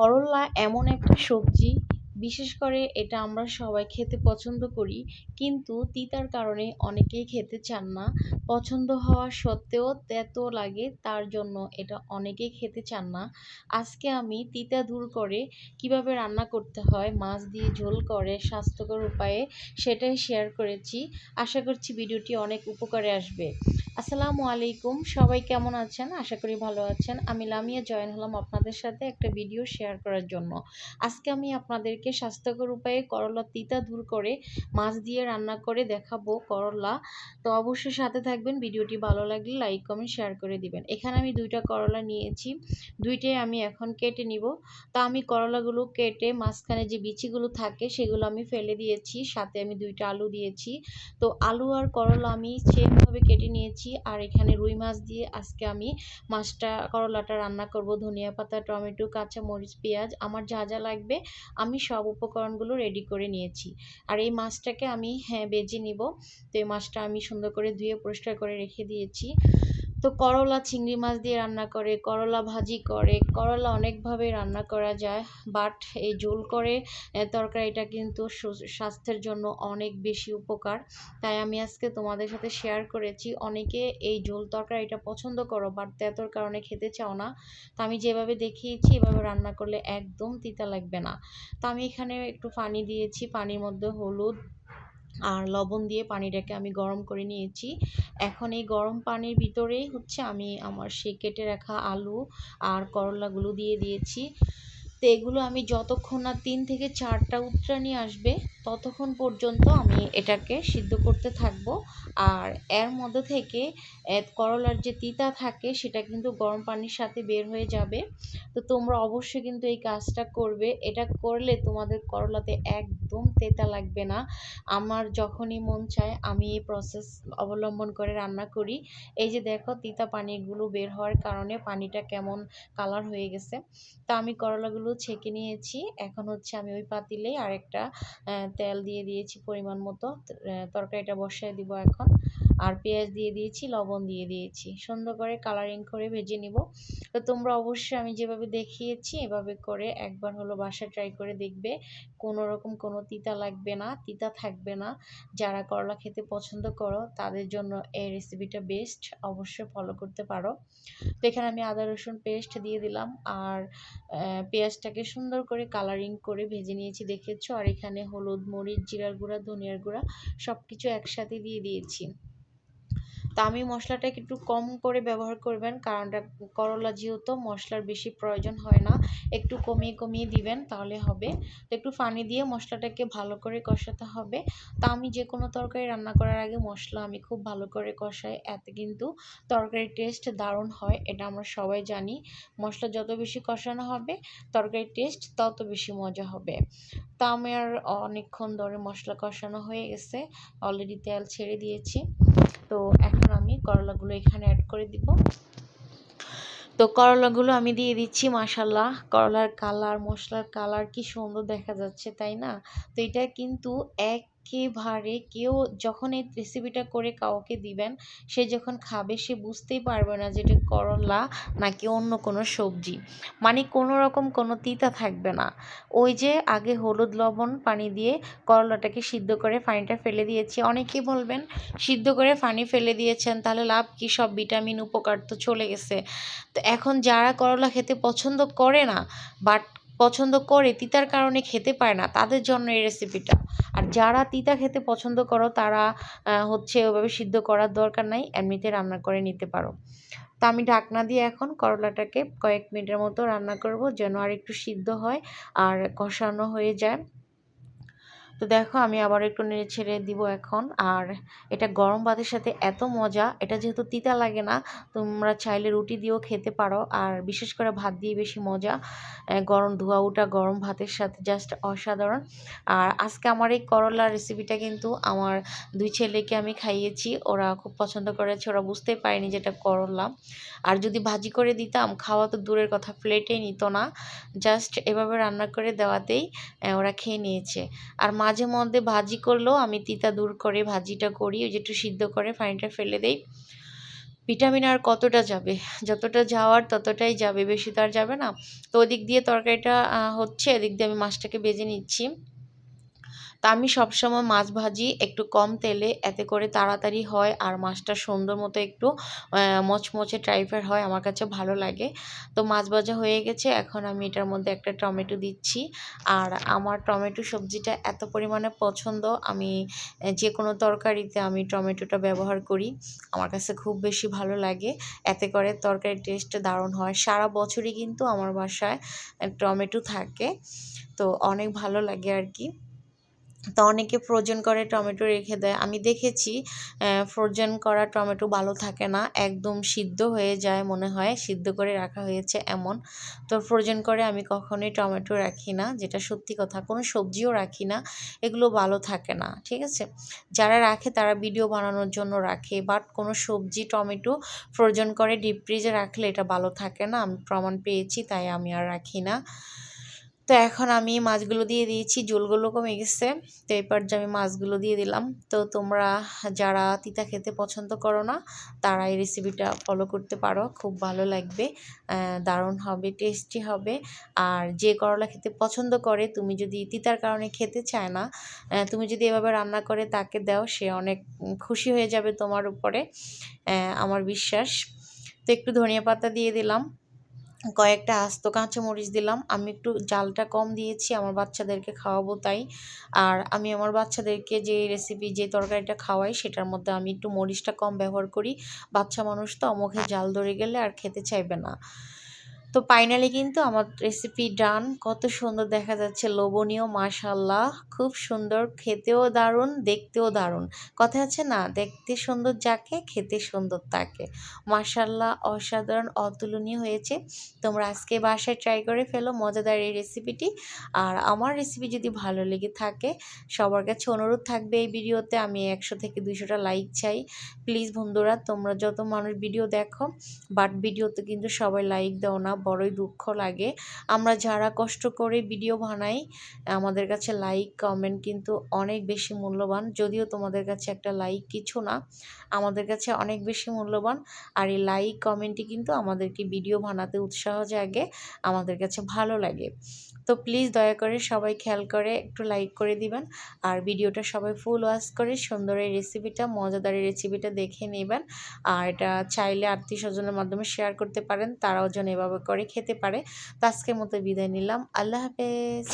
করল্লা এমন একটা সবজি বিশেষ করে এটা আমরা সবাই খেতে পছন্দ করি, কিন্তু তিতার কারণে অনেকেই খেতে চান না। পছন্দ হওয়া সত্ত্বেও তেতো লাগে, তার জন্য এটা অনেকেই খেতে চান না। আজকে আমি তিতা দূর করে কীভাবে রান্না করতে হয়, মাছ দিয়ে ঝোল করে, স্বাস্থ্যকর উপায়ে সেটাই শেয়ার করেছি। আশা করছি ভিডিওটি অনেক উপকারে আসবে। আসসালামু আলাইকুম, সবাই কেমন আছেন? আশা করি ভালো আছেন। আমি লামিয়া, জয়েন হলাম আপনাদের সাথে একটা ভিডিও শেয়ার করার জন্য। আজকে আমি আপনাদেরকে স্বাস্থ্যকর উপায়ে করলা তিতা দূর করে মাছ দিয়ে রান্না করে দেখাবো করলা। তো অবশ্যই সাথে থাকবেন, ভিডিওটি ভালো লাগলে লাইক কমেন্ট শেয়ার করে দিবেন। এখানে আমি দুইটা করলা নিয়েছি, দুইটাই আমি এখন কেটে নিব। তা আমি করলাগুলো কেটে মাঝখানে যে বিচিগুলো থাকে সেগুলো আমি ফেলে দিয়েছি, সাথে আমি দুইটা আলু দিয়েছি। তো আলু আর করলা আমি সেমভাবে কেটে নিয়েছি, আর এখানে রুই মাছ দিয়ে আজকে আমি মাছটা, করলাটা রান্না করব। ধনিয়া পাতা, টমেটো কাঁচা মরিচ পেঁয়াজ, আমার যা যা লাগবে আমি সব উপকরণগুলো রেডি করে নিয়েছি। আর এই মাছটাকে আমি হ্যাঁ বেজে নিব। তো এই মাছটা আমি সুন্দর করে ধুয়ে পরিষ্কার করে রেখে দিয়েছি। তো করলা চিংড়ি মাছ দিয়ে রান্না করে, করলা ভাজি করে, করলা অনেকভাবে রান্না করা যায় বাট এই ঝোল করে তরকারিটা কিন্তু স্বাস্থ্যের জন্য অনেক বেশি উপকার। তাই আমি আজকে তোমাদের সাথে শেয়ার করেছি, অনেকে এই ঝোল তরকারিটা পছন্দ করো বাট তেতোর কারণে খেতে চাও না। তো আমি যেভাবে দেখিয়েছি, এভাবে রান্না করলে একদম তিতা লাগবে না। তো আমি এখানে একটু পানি দিয়েছি, পানির মধ্যে হলুদ আর লবণ দিয়ে পানিটাকে আমি গরম করে নিয়েছি। এখন এই গরম পানির ভিতরেই হচ্ছে আমি আমার সে কেটে রাখা আলু আর করলাগুলো দিয়ে দিয়েছি। তো এগুলো আমি যতক্ষণ না তিন থেকে চারটা উত্তরানি আসবে, ততক্ষণ পর্যন্ত আমি এটাকে সিদ্ধ করতে থাকব। আর এর মধ্যে থেকে করলার যে তিতা থাকে, সেটা কিন্তু গরম পানির সাথে বের হয়ে যাবে। তো তোমরা অবশ্যই কিন্তু এই কাজটা করবে। এটা করলে তোমাদের করলাতে একদম তেতা লাগবে না। আমার যখনই মন চায়, আমি এই প্রসেস অবলম্বন করে রান্না করি। এই যে দেখো, তিতা পানিগুলো বের হওয়ার কারণে পানিটা কেমন কালার হয়ে গেছে। তা আমি করলাগুলো ছেঁকে নিয়েছি। এখন হচ্ছে আমি ওই পাতিলেই আরেকটা তেল দিয়ে দিয়েছি পরিমাণ মতো। তরকারিটা বসিয়ে দিব এখন। আর পেঁয়াজ দিয়ে দিয়েছি, লবণ দিয়ে দিয়েছি। সুন্দর করে কালারিং করে ভেজে নিব। তো তোমরা অবশ্যই আমি যেভাবে দেখিয়েছি, এভাবে করে একবার হলো বাসা ট্রাই করে দেখবে। কোনো রকম কোনো তিতা লাগবে না, তিতা থাকবে না। যারা করলা খেতে পছন্দ করো, তাদের জন্য এই রেসিপিটা বেস্ট অবশ্যই ফলো করতে পারো। তো এখানে আমি আদা, রসুন পেস্ট দিয়ে দিলাম। আর পেঁয়াজটাকে সুন্দর করে কালারিং করে ভেজে নিয়েছি, দেখেছ? আর এখানে হলুদ, মরিচ, জিরার গুঁড়া, ধনিয়ার গুঁড়া সব কিছু একসাথে দিয়ে দিয়েছি। তা আমি মশলাটাকে একটু কম করে ব্যবহার করবেন? কারণটা করলা যেহেতু মশলার বেশি প্রয়োজন হয় না, একটু কমিয়ে কমিয়ে দিবেন তাহলে হবে। একটু পানি দিয়ে মশলাটাকে ভালো করে কষাতে হবে। তা আমি যে কোনো তরকারি রান্না করার আগে মশলা আমি খুব ভালো করে কষাই, এতে কিন্তু তরকারির টেস্ট দারুণ হয়, এটা আমরা সবাই জানি। মশলা যত বেশি কষানো হবে, তরকারির টেস্ট তত বেশি মজা হবে। তা আমি আর অনেকক্ষণ ধরে মশলা কষানো হয়ে গেছে, অলরেডি তেল ছেড়ে দিয়েছি। তো এখন আমি করলাগুলো এখানে অ্যাড করে দিব। তো করলাগুলো আমি দিয়ে দিচ্ছি মাসাল্লাহ করলার কালার মশলার কালার কি সুন্দর দেখা যাচ্ছে, তাই না? তো এটা কিন্তু এক একেবারে কেউ যখন এই রেসিপিটা করে কাউকে দিবেন, সে যখন খাবে, সে বুঝতেই পারবে না যে এটা করলা নাকি অন্য কোনো সবজি। মানে কোনো রকম কোনো তিতা থাকবে না। ওই যে আগে হলুদ লবণ পানি দিয়ে করলাটাকে সিদ্ধ করে পানিটা ফেলে দিয়েছি। অনেকেই বলবেন, সিদ্ধ করে পানি ফেলে দিয়েছেন, তাহলে লাভ কি? সব ভিটামিন উপকার তো চলে গেছে। তো এখন যারা করলা খেতে পছন্দ করে না বাট পছন্দ করে তিতার কারণে খেতে পায় না, তাদের জন্য এই রেসিপিটা আর যারা তিতা খেতে পছন্দ করো, তারা হচ্ছে ওভাবে সিদ্ধ করার দরকার নাই, এমনিতে রান্না করে নিতে পারো। তো আমি ঢাকনা দিয়ে এখন করলাটাকে কয়েক মিনিটের মতো রান্না করব, যেন আর একটু সিদ্ধ হয় আর কষানো হয়ে যায়। তো দেখো আমি আবার একটু নেড়ে ছেড়ে দিব এখন। আর এটা গরম ভাতের সাথে এত মজা, এটা যেহেতু তিতা লাগে না, তোমরা চাইলে রুটি দিয়েও খেতে পারো। আর বিশেষ করে ভাত দিয়ে বেশি মজা। গরম ধোয়া উটা গরম ভাতের সাথে জাস্ট অসাধারণ। আর আজকে আমার এই করলার রেসিপিটা কিন্তু আমার দুই ছেলেকে আমি খাইয়েছি। ওরা খুব পছন্দ করেছে, ওরা বুঝতেই পারেনি যেটা করলা। আর যদি ভাজি করে দিতাম, খাওয়া তো দূরের কথা প্লেটে নিত না। জাস্ট এভাবে রান্না করে দেওয়াতেই ওরা খেয়ে নিয়েছে। আর মাঝে মধ্যে ভাজি করলেও আমি তিতা দূর করে ভাজিটা করি, ওই যে একটু সিদ্ধ করে ফাইনটা ফেলে দেই। ভিটামিন আর কতটা যাবে? যতটা যাওয়ার ততটাই যাবে, বেশি তো আর যাবে না। তো ওদিক দিয়ে তরকারিটা হচ্ছে, এদিক দিয়ে আমি মাছটাকে বেজে নিচ্ছি। তা আমি সবসময় মাছ ভাজি, একটু কম তেলে, এতে করে তাড়াতাড়ি হয় আর মাছটা সুন্দর মতো একটু মচমচে টাইপের হয়, আমার কাছে ভালো লাগে। তো মাছ ভাজা হয়ে গেছে, এখন আমি এটার মধ্যে একটা টমেটো দিচ্ছি। আর আমার টমেটো সবজিটা এত পরিমাণে পছন্দ, আমি যে কোনো তরকারিতে আমি টমেটোটা ব্যবহার করি, আমার কাছে খুব বেশি ভালো লাগে। এতে করে তরকারির টেস্ট দারুণ হয়। সারা বছরই কিন্তু আমার বাসায় টমেটো থাকে। তো অনেক ভালো লাগে আর কি। তো অনেকে ফ্রোজেন করে টমেটো রেখে দেয়। আমি দেখেছি ফ্রোজেন করা টমেটো ভালো থাকে না, একদম সিদ্ধ হয়ে যায় মনে হয়, সিদ্ধ করে রাখা হয়েছে এমন। তো ফ্রোজেন করে আমি কখনোই টমেটো রাখি না, যেটা সত্যি কথা, কোনো সবজিও রাখি না, এগুলো ভালো থাকে না, ঠিক আছে? যারা রাখে তারা ভিডিও বানানোর জন্য রাখে বাট কোনো সবজি, টমেটো ফ্রোজেন করে ডিপ ফ্রিজে রাখলে এটা ভালো থাকে না, আমি প্রমাণ পেয়েছি, তাই আমি আর রাখি না। তো এখন আমি মাছগুলো দিয়ে দিয়েছি, জলগুলো কমে গেছে। তো এরপর যে আমি মাছগুলো দিয়ে দিলাম, তো তোমরা যারা তিতা খেতে পছন্দ করো না, তারা এই রেসিপিটা ফলো করতে পারো, খুব ভালো লাগবে দারুণ হবে টেস্টি হবে। আর যে করলা খেতে পছন্দ করে, তুমি যদি তিতার কারণে খেতে চায় না তুমি যদি এভাবে রান্না করে তাকে দাও, সে অনেক খুশি হয়ে যাবে তোমার উপরে আমার বিশ্বাস। তো একটু ধনিয়া পাতা দিয়ে দিলাম কয়েকটা আস্ত কাঁচামরিচ দিলাম। আমি একটু জালটা কম দিয়েছি, আমার বাচ্চাদেরকে খাওয়াবো তাই। আর আমি আমার বাচ্চাদেরকে যে রেসিপি যে তরকারিটা খাওয়াই, সেটার মধ্যে আমি একটু মরিচটা কম ব্যবহার করি। বাচ্চা মানুষ তো মুখে জাল ধরে গেলে আর খেতে চাইবে না। তো ফাইনালি কিন্তু আমার রেসিপি ডান কত সুন্দর দেখা যাচ্ছে, লোভনীয় মাশাল্লাহ খুব সুন্দর, খেতেও দারুণ, দেখতেও দারুণ। কথা আছে না, দেখতে সুন্দর যাকে, খেতে সুন্দর তাকে। মাশাল্লাহ অসাধারণ, অতুলনীয় হয়েছে। তোমরা আজকে বাসায় ট্রাই করে ফেলো, মজাদার এই রেসিপিটি আর আমার রেসিপি যদি ভালো লেগে থাকে, সবার কাছে অনুরোধ থাকবে এই ভিডিওতে। আমি একশো থেকে দুইশোটা লাইক চাই। প্লিজ বন্ধুরা, তোমরা যত মানুষ ভিডিও দেখো বাট ভিডিওতে কিন্তু সবাই লাইক দাও না। বড়ই দুঃখ লাগে। আমরা যারা কষ্ট করে ভিডিও বানাই, আমাদের কাছে লাইক কমেন্ট কিন্তু অনেক বেশি মূল্যবান। যদিও তোমাদের কাছে একটা লাইক কিছু না, আমাদের কাছে অনেক বেশি মূল্যবান। আর এই লাইক কমেন্টই কিন্তু আমাদেরকে ভিডিও বানাতে উৎসাহ জাগে, আমাদের কাছে ভালো লাগে। তো প্লিজ দয়া করে সবাই খেয়াল করে একটু লাইক করে দিবেন। আর ভিডিওটা সবাই ফুল ওয়াশ করে, সুন্দর এই রেসিপিটা মজাদার এই রেসিপিটা দেখে নেবেন। আর এটা চাইলে আত্মীয় স্বজনের মাধ্যমে শেয়ার করতে পারেন, তারাও যেন এভাবে করে খেতে পারে। তো আজকের মতো বিদায় নিলাম। আল্লাহ হাফেজ।